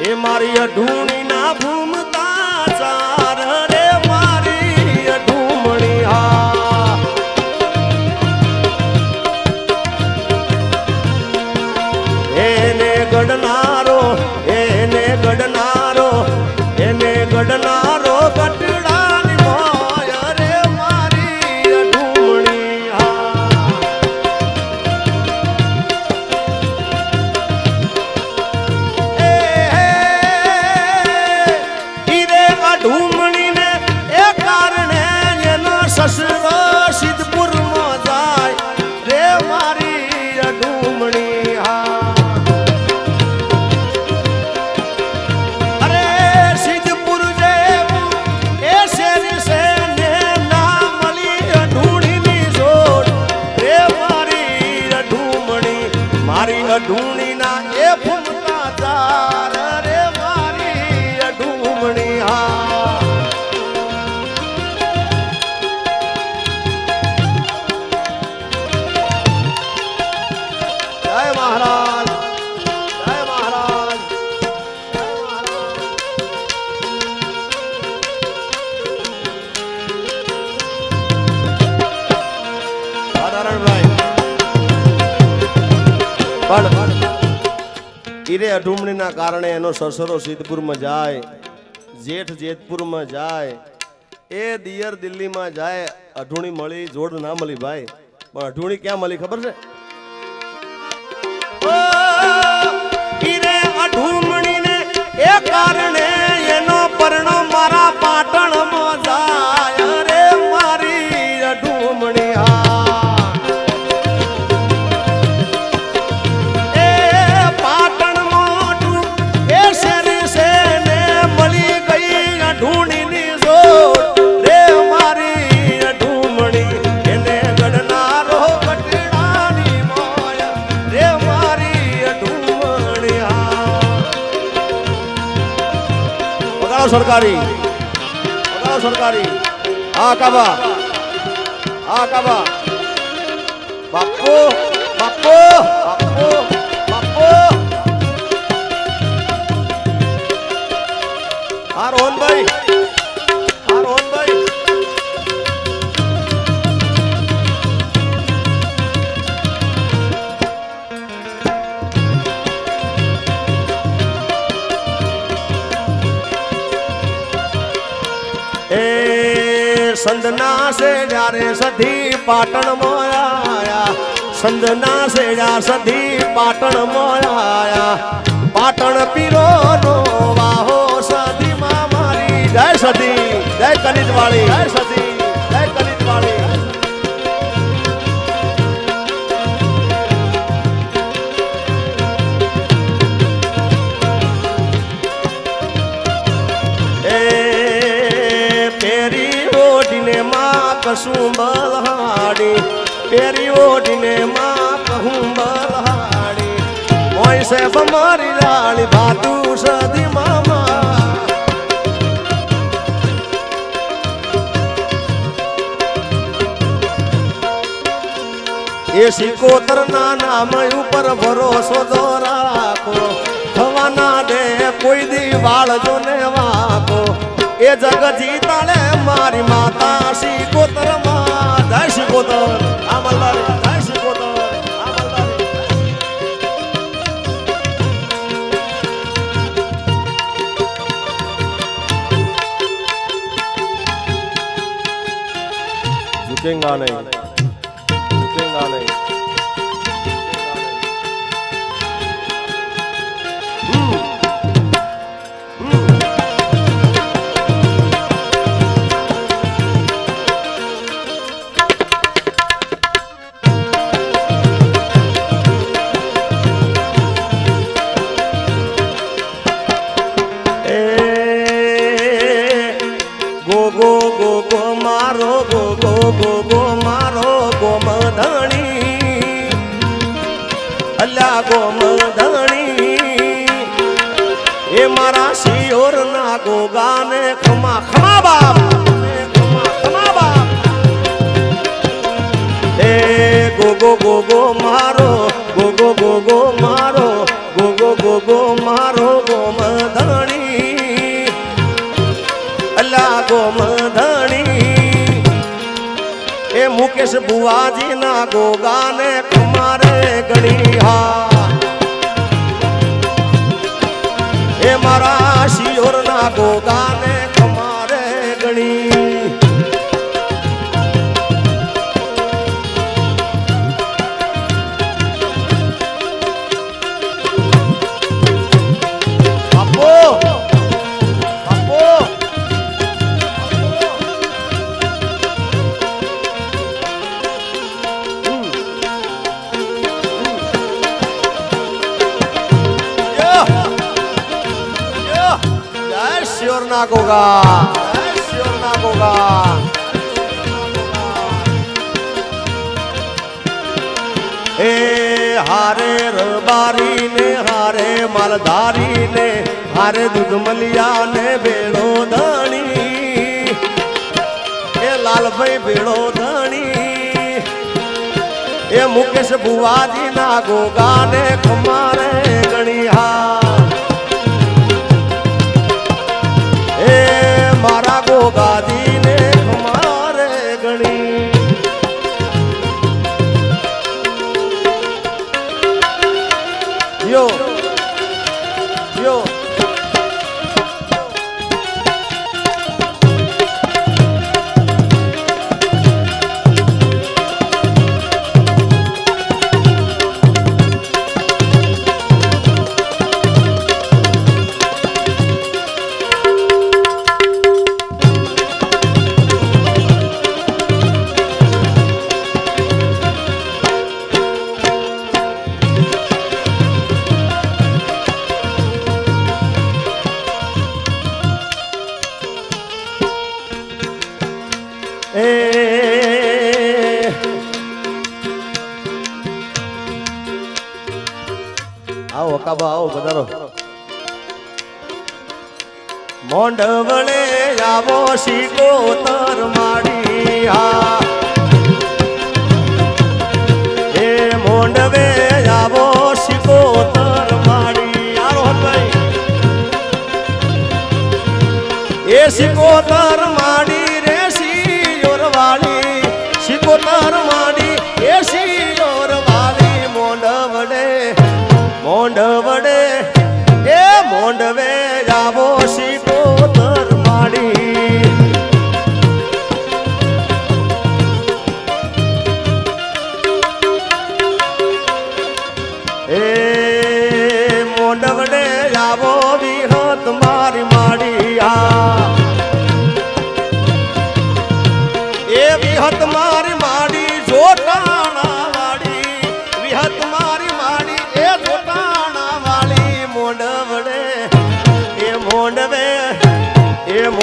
એ મારી અઢૂણી ના ભૂમતા પણ ઈરે અઢુમણીના કારણે એનો સસરો સિદ્ધપુરમાં જાય, જેઠ જેતપુરમાં જાય, એ દિયર દિલ્હીમાં જાય, અઢુણી મળી, જોડ ના મળી ભાઈ. પણ અઢુણી ક્યાં મળી ખબર છે? વગાડો સરકારી વગાડો સરકારી હા કાબા હા કાબા બાપુ બાપુ સંદના સે જ્યારે સધી પાટણ મોયા સંદના સે જા સધી પાટણ મોયા પાટણ પીરો નો વાહો સધી માં મારી. જય સધી, જય કનિત વાળી જય સધી કહું બલહાડી મોય એ સિકોતર ના ઉપર ભરોસો જો રાખો. થવાના દે કોઈ દી વાળજો ને વાકો. એ જગ જીતાળે મારી માતા સિકોતરમાં ముఖ్యంగానే ముఖ్యంగానే. મને ખમા ખમા બાપ ખમા બાપ એ ગોગો ગોગો મારો ગોગો ગોગો મારો ગોગો ગોગો મારો ગોમ ધણી અલ્લા ગોમ ધણી એ મુકેશ બુવાજીના ગોગાને કુમારે ગણી હા એ મારા શિયોર ગોગા જય શિયોર ના ગોગા એ હારે રબારી ને હારે માલધારી ને હારે દૂધમલિયા ને ભેળો ધણી. એ લાલભાઈ ભેળો ધણી. એ મુકેશ બુવાજી ના ગોગા ને કુમારે ગણી આવો, કાબા, આવો પધારો મોંડવળે આવો શીકોતર માડી હા. એ આવો માડી. આ રોહનભાઈ એ શિકોતર માડી રે શિયોર વાળી. તર માડી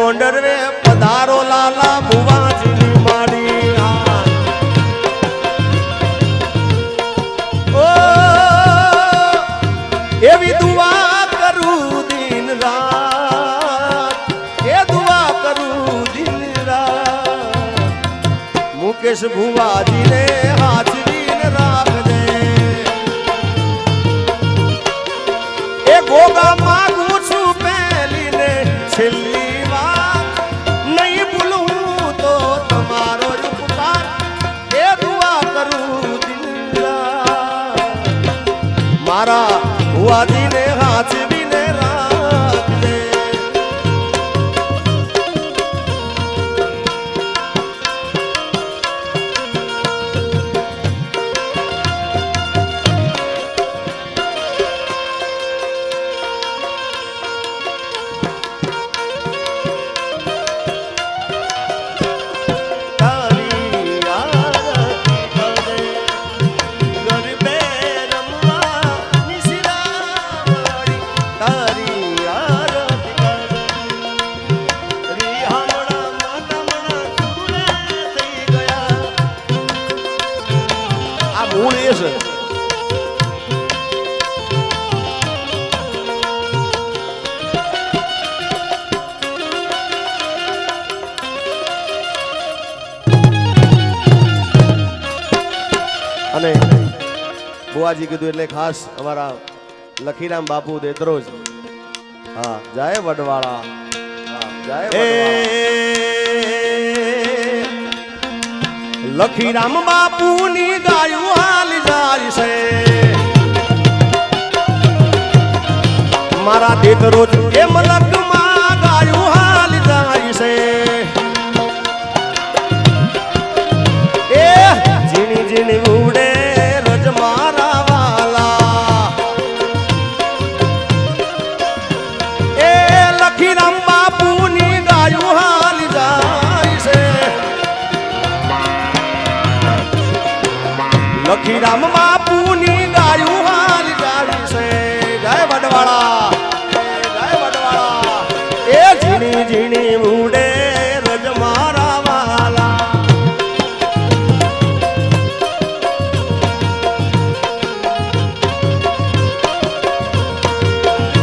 મોંડવે પધારો લાલા ભુવાજીની માડી ઓ, એવી દુઆ કરું દિન રાત, એ દુઆ કરું દિન રાત. મુકેશ ભુવાજીને હાજરીને રાખજે. એ ગોગા મારા ભુવાજીને હાચવીને મૂળ એ છે અને બુવાજી કીધું એટલે ખાસ અમારા લખીરામ બાપુ દેતરોજ હા જય વડવાળા. જય લખીરામ બાપુની ગાયું હાલ જાય છે. મારા દેત રોજ એમ લગ્નમાં લખીરામ બાપુની ગાયું હાલ ગાવી છે. જય વડવાળા. જય વડવાળા. એ ઝીણી ઝીણી ઉડે